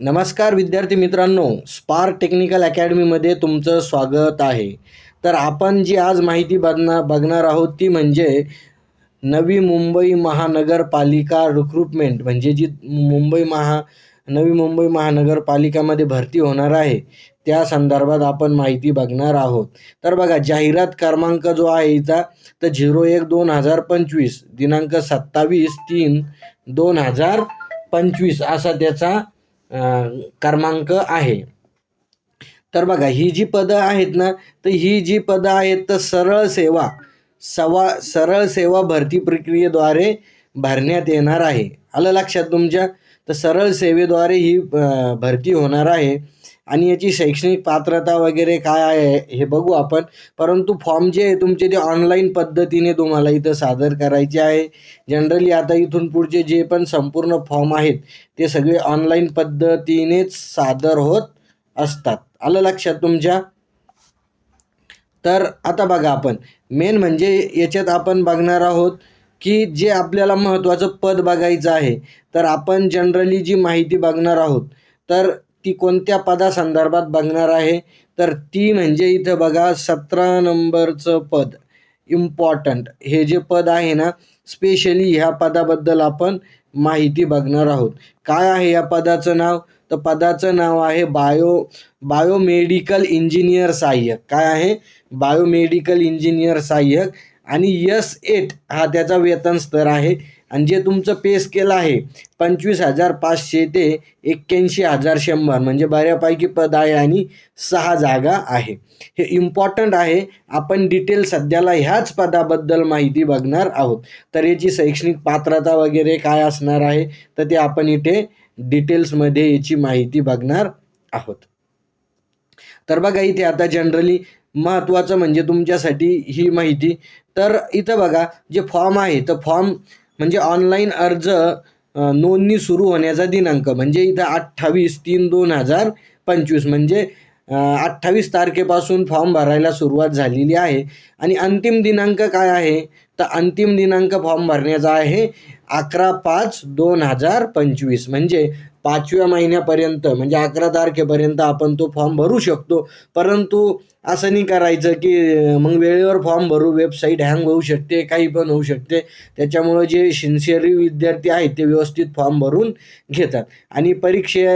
नमस्कार विद्यार्थी मित्रांनो स्पार्क टेक्निकल अकॅडमीमध्ये तुमचं स्वागत आहे. तर आपण जी आज माहिती बघणार बघणार आहोत ती म्हणजे नवी मुंबई महानगरपालिका रिक्रुटमेंट म्हणजे जी मुंबई महा नवी मुंबई महानगरपालिकामध्ये भरती होणार आहे त्या संदर्भात आपण माहिती बघणार आहोत. तर बघा जाहिरात क्रमांक जो आहे हिचा तर झिरो एक दोन हजार पंचवीस दिनांक सत्तावीस तीन दोन हजार पंचवीस असा त्याचा क्रमांक आहे. तर बघा ही जी पदं आहेत ना तर ही जी पदं आहेत तर सरळ सेवा सवा सरळ सेवा भरती प्रक्रियेद्वारे भरण्यात येणार आहे. आलं लक्षात तुमच्या? तर सरळ सेवेद्वारे ही भरती होणार आहे. आणि याची शैक्षणिक पात्रता वगैरे काय आहे हे बघू आपण. परंतु फॉर्म जे आहे तुमचे ते ऑनलाईन पद्धतीने तुम्हाला इथं सादर करायचे आहे. जनरली आता इथून पुढचे जे पण संपूर्ण फॉर्म आहेत ते सगळे ऑनलाईन पद्धतीनेच सादर होत असतात. आलं लक्षात तुमच्या? तर आता बघा आपण. मेन म्हणजे याच्यात आपण बघणार आहोत की जे आपल्याला महत्त्वाचं पद बघायचं आहे तर आपण जनरली जी माहिती बघणार आहोत तर ती कोणत्या पदासंदर्भात बघणार आहे? तर ती म्हणजे इथं बघा सतरा नंबरचं पद. इम्पॉर्टंट हे जे पद आहे ना स्पेशली ह्या पदाबद्दल आपण माहिती बघणार आहोत. काय आहे या पदाचं नाव? तर पदाचं नाव आहे बायो बायोमेडिकल इंजिनियर सहाय्यक. काय आहे? बायोमेडिकल इंजिनियर सहाय्यक. आणि यस एट हा त्याचा वेतन स्तर आहे. आणि जे तुमचं पे स्केल आहे पंचवीस हजार पाचशे ते एक्क्याऐंशी हजार शंभर म्हणजे बऱ्यापैकी पद आहे आणि सहा जागा आहे. हे इम्पॉर्टंट आहे. आपण डिटेल सध्याला ह्याच पदाबद्दल माहिती बघणार आहोत. तर याची शैक्षणिक पात्रता वगैरे काय असणार आहे तर ते आपण इथे डिटेल्समध्ये याची माहिती बघणार आहोत. तर बघा इथे आता जनरली महत्त्वाचं म्हणजे तुमच्यासाठी ही माहिती. तर इथं बघा जे फॉर्म आहे तर फॉर्म म्हणजे ऑनलाईन अर्ज नोंदणी सुरू होण्याचा दिनांक म्हणजे इथं अठ्ठावीस तीन दोन हजार पंचवीस म्हणजे अठ्ठावीस तारखेपासून फॉर्म भरायला सुरुवात झालेली आहे. आणि अंतिम दिनांक काय आहे? तर अंतिम दिनांक फॉर्म भरण्याचा आहे. अकरा पाच दोन हजार पंचवीस. म्हणजे पाचव्या महिन्यापर्यंत म्हणजे अकरा तारखेपर्यंत आपण तो फॉर्म भरू शकतो. परंतु असं नाही करायचं की मग वेळेवर फॉर्म भरू वेबसाईट हँग होऊ शकते काही पण होऊ शकते. त्याच्यामुळं जे सिन्सिअरी विद्यार्थी आहेत ते व्यवस्थित फॉर्म भरून घेतात. आणि परीक्षे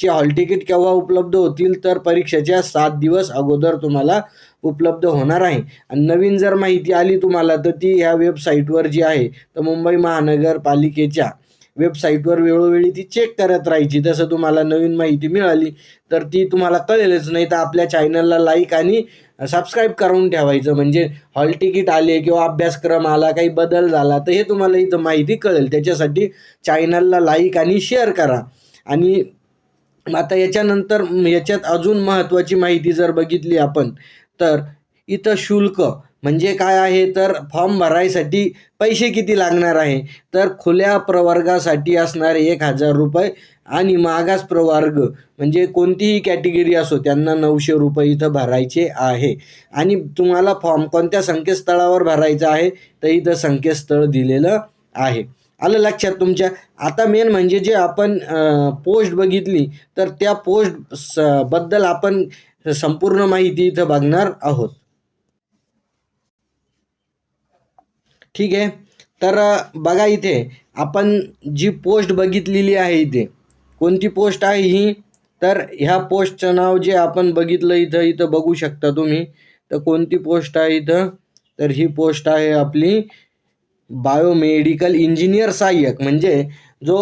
चे हॉल तिकीट केव्हा उपलब्ध होतील तर परीक्षेच्या सात दिवस अगोदर तुम्हाला उपलब्ध होणार आहे. आणि नवीन जर माहिती आली तुम्हाला तर ती ह्या वेबसाईटवर जी आहे तर मुंबई महानगरपालिकेच्या वेबसाईटवर वेळोवेळी ती चेक करत राहायची. तसं तुम्हाला नवीन माहिती मिळाली तर ती तुम्हाला कळेलच. नाही तर आपल्या चॅनलला लाईक आणि सबस्क्राईब करून ठेवायचं. म्हणजे हॉल तिकीट आले किंवा अभ्यासक्रम आला काही बदल झाला तर हे तुम्हाला इथं माहिती कळेल. त्याच्यासाठी चॅनलला लाईक आणि शेअर करा. आणि आता याच्यानंतर याच्यात अजून महत्त्वाची माहिती जर बघितली आपण तर इथं शुल्क म्हणजे काय आहे? तर फॉर्म भरायसाठी पैसे किती लागणार आहे? तर खुल्या प्रवर्गासाठी असणारे एक हजार रुपये आणि मागास प्रवर्ग म्हणजे कोणतीही कॅटेगरी असो त्यांना नऊशे रुपये इथं भरायचे आहे. आणि तुम्हाला फॉर्म कोणत्या संकेतस्थळावर भरायचा आहे? तर इथं संकेतस्थळ दिलेलं आहे. आलं लक्षात तुमच्या? आता मेन म्हणजे जे आपण पोस्ट बघितली तर त्या पोस्ट स बद्दल आपण संपूर्ण माहिती इथं बघणार आहोत. ठीक आहे? तर बघा इथे आपण जी पोस्ट बघितलेली आहे इथे कोणती पोस्ट आहे ही? तर ह्या पोस्टचं नाव जे आपण बघितलं इथं इथं बघू शकता तुम्ही. तर कोणती पोस्ट आहे इथं? तर ही पोस्ट आहे आपली बायोमेडिकल इंजिनियर सहाय्यक. म्हणजे जो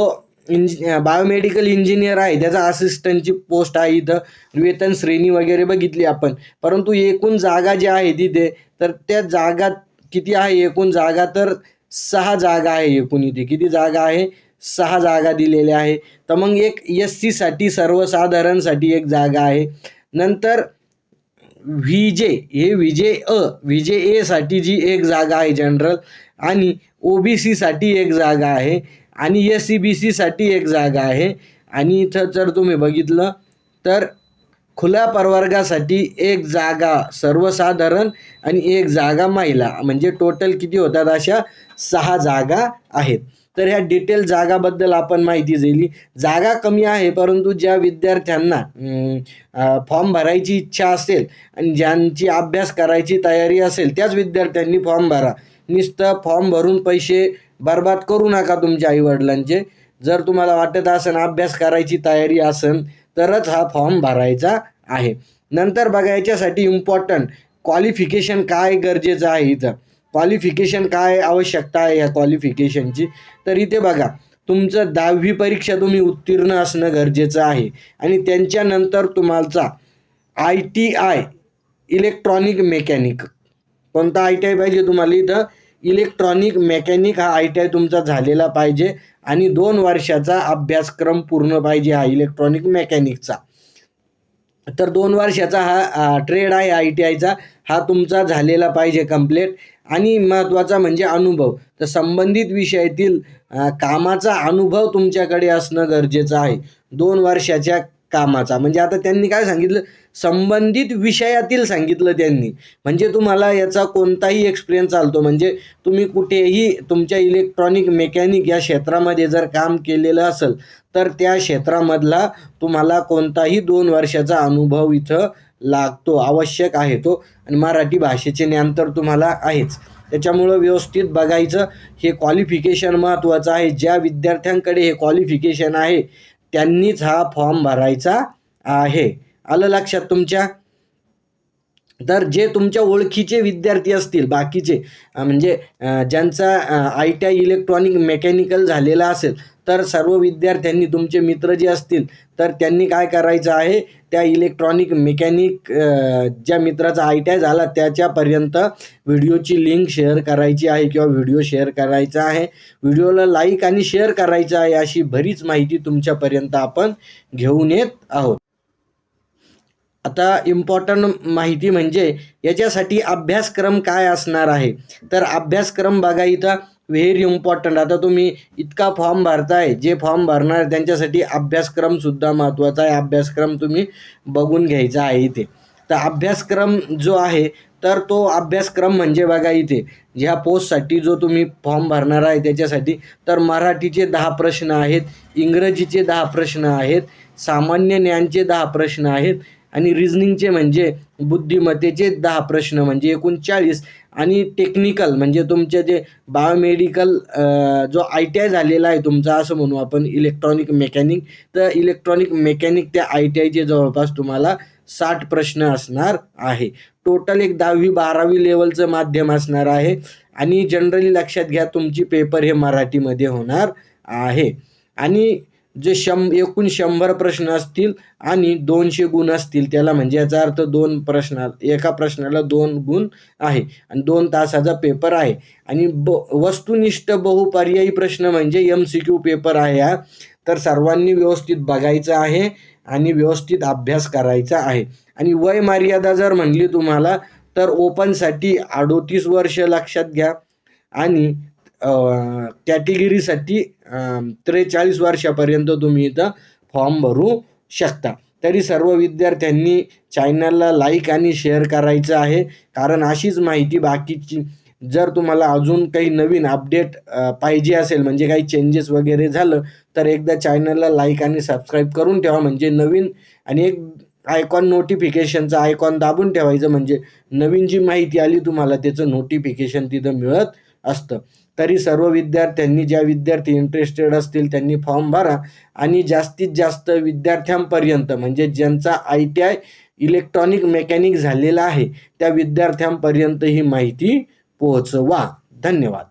इंज बायोमेडिकल इंजिनियर आहे. त्याचा असिस्टंटची पोस्ट आहे इथं. वेतन श्रेणी वगैरे बघितली आपण. परंतु एकूण जागा ज्या आहे तिथे तर त्या जागा किती आहे? एकूण जागा तर सहा जागा आहे एकूण इथे. किती जागा आहे? सहा जागा दिलेल्या आहे. तर मग एक एस सीसाठी सर्वसाधारणसाठी एक जागा आहे. नंतर व्ही जे हे विजे अ विजे एसाठी जी एक जागा आहे जनरल आणि ओ बी सीसाठी एक जागा आहे. आणि एस सी बी सीसाठी एक जागा आहे. आणि इथं जर तुम्ही बघितलं तर खुल्या प्रवर्गासाठी एक जागा सर्वसाधारण आणि एक जागा महिला म्हणजे टोटल किती होतात अशा सहा जागा आहेत. तर ह्या डिटेल जागाबद्दल आपण माहिती दिली. जागा कमी आहे परंतु ज्या विद्यार्थ्यांना फॉर्म भरायची इच्छा असेल आणि ज्यांची अभ्यास करायची तयारी असेल त्याच विद्यार्थ्यांनी फॉर्म भरा. नुसतं फॉर्म भरून पैसे बर्बाद करू नका तुमच्या आईवडिलांचे. जर तुम्हाला वाटत असेल अभ्यास करायची तयारी असेल तरच हा फॉर्म भरायचा आहे. नंतर बघा याच्यासाठी इम्पॉर्टंट क्वालिफिकेशन काय गरजेचं आहे इथं. क्वालिफिकेशन काय आवश्यकता आहे या क्वालिफिकेशनची तर इथे बघा तुमचं दहावी परीक्षा तुम्ही उत्तीर्ण असणं गरजेचं आहे. आणि त्यांच्यानंतर तुम्हाला I T I electronic mechanic कोणता आय टी आय पाहिजे तुम्हाला इथं? इलेक्ट्रॉनिक मेकॅनिक हा आय टी आय तुमचा झालेला पाहिजे आणि दोन वर्षाचा अभ्यासक्रम पूर्ण पाहिजे हा इलेक्ट्रॉनिक मेकॅनिकचा. तर दोन वर्षाचा हा ट्रेड आहे आय टी आयचा हा तुमचा झालेला पाहिजे कंप्लीट आणि महत्त्वाचा म्हणजे अनुभव. तर संबंधित विषयातील कामाचा अनुभव तुमच्याकडे असणं गरजेचं आहे. दोन वर्षाच्या कामाचा. म्हणजे आता त्यांनी काय सांगितलं? संबंधित विषयातील सांगितलं त्यांनी. म्हणजे तुम्हाला याचा कोणताही एक्सपिरियन्स चालतो. म्हणजे तुम्ही कुठेही तुमच्या इलेक्ट्रॉनिक मेकॅनिक या क्षेत्रामध्ये जर काम केलेलं असेल तर त्या क्षेत्रामधला तुम्हाला कोणताही दोन वर्षाचा अनुभव इथं लागतो आवश्यक आहे तो. आणि मराठी भाषेचे ज्ञान तर तुम्हाला आहेच. त्याच्यामुळं व्यवस्थित बघायचं. हे क्वालिफिकेशन महत्त्वाचं आहे. ज्या विद्यार्थ्यांकडे हे क्वालिफिकेशन आहे त्यांनीच हा फॉर्म भरायचा आहे. आलं लक्षात तुमच्या? तर जे तुमच्या ओळखीचे विद्यार्थी असतील बाकीचे म्हणजे ज्यांचा I T I electronic mechanical झालेला असेल तर सर्व विद्यार्थ्यांनी तुमचे मित्र जे असतील तर त्यांनी काय करायचं आहे? त्या इलेक्ट्रॉनिक मेकॅनिक ज्या मित्राचा आय टी आय झाला त्याच्यापर्यंत व्हिडिओची लिंक शेअर करायची आहे किंवा व्हिडिओ शेअर करायचा आहे. व्हिडिओला लाईक आणि शेअर करायचा आहे अशी बरीच माहिती तुमच्यापर्यंत आपण घेऊन येत आहोत. आता इम्पॉर्टंट माहिती म्हणजे याच्यासाठी अभ्यासक्रम काय असणार आहे? तर अभ्यासक्रम बघा इथं व्हेरी इम्पॉर्टंट आता तुम्ही इतका फॉर्म भरताय जे फॉर्म भरणार त्यांच्यासाठी अभ्यासक्रमसुद्धा महत्त्वाचा आहे. अभ्यासक्रम तुम्ही बघून घ्यायचा आहे इथे. तर अभ्यासक्रम जो आहे तर तो अभ्यासक्रम म्हणजे बघा इथे ह्या पोस्टसाठी जो तुम्ही फॉर्म भरणार आहे त्याच्यासाठी तर मराठीचे दहा प्रश्न आहेत इंग्रजीचे दहा प्रश्न आहेत सामान्य ज्ञानचे दहा प्रश्न आहेत आणि रिझनिंगचे म्हणजे बुद्धिमत्तेचे दहा प्रश्न म्हणजे एकूण चाळीस आणि टेक्निकल म्हणजे तुमचे जे बायोमेडिकल जो आय टी आय झालेला आहे तुमचा असं म्हणू आपण इलेक्ट्रॉनिक मेकॅनिक तर इलेक्ट्रॉनिक मेकॅनिक त्या आय टी आयचे जवळपास तुम्हाला साठ प्रश्न असणार आहे. टोटल एक दहावी बारावी लेवलचं माध्यम असणार आहे. आणि जनरली लक्षात घ्या तुमची पेपर हे मराठीमध्ये होणार आहे. आणि जे शं एकूण शंभर प्रश्न असतील आणि दोनशे गुण असतील त्याला म्हणजे याचा अर्थ दोन प्रश्न एका प्रश्नाला दोन गुण आहे आणि दोन तासाचा पेपर आहे. आणि ब वस्तुनिष्ठ बहुपर्यायी प्रश्न म्हणजे एम सी क्यू पेपर आहे हा. तर सर्वांनी व्यवस्थित बघायचं आहे आणि व्यवस्थित अभ्यास करायचा आहे. आणि वय मर्यादा जर म्हणली तुम्हाला तर ओपनसाठी अडोतीस वर्ष लक्षात घ्या. आणि कॅटेगिरीसाठी त्रेचाळीस वर्षापर्यंत तुम्ही इथं फॉर्म भरू शकता. तरी सर्व विद्यार्थ्यांनी चॅनलला लाईक आणि शेअर करायचं आहे. कारण अशीच माहिती बाकीची जर तुम्हाला अजून काही नवीन अपडेट पाहिजे असेल म्हणजे काही चेंजेस वगैरे झालं तर एकदा चॅनलला लाईक आणि सबस्क्राईब करून ठेवा. म्हणजे नवीन आणि एक आयकॉन नोटिफिकेशनचं आयकॉन दाबून ठेवायचं. म्हणजे नवीन जी माहिती आली तुम्हाला त्याचं नोटिफिकेशन तिथं मिळत असतं. तरी सर्व विद्यार्थ्यांनी ज्या विद्यार्थी इंटरेस्टेड असतील त्यांनी फॉर्म भरा आणि जास्तीत जास्त विद्यार्थ्यांपर्यंत म्हणजे ज्यांचा I T I electronic mechanic झालेला आहे त्या विद्यार्थ्यांपर्यंत ही माहिती पोहोचवा. धन्यवाद.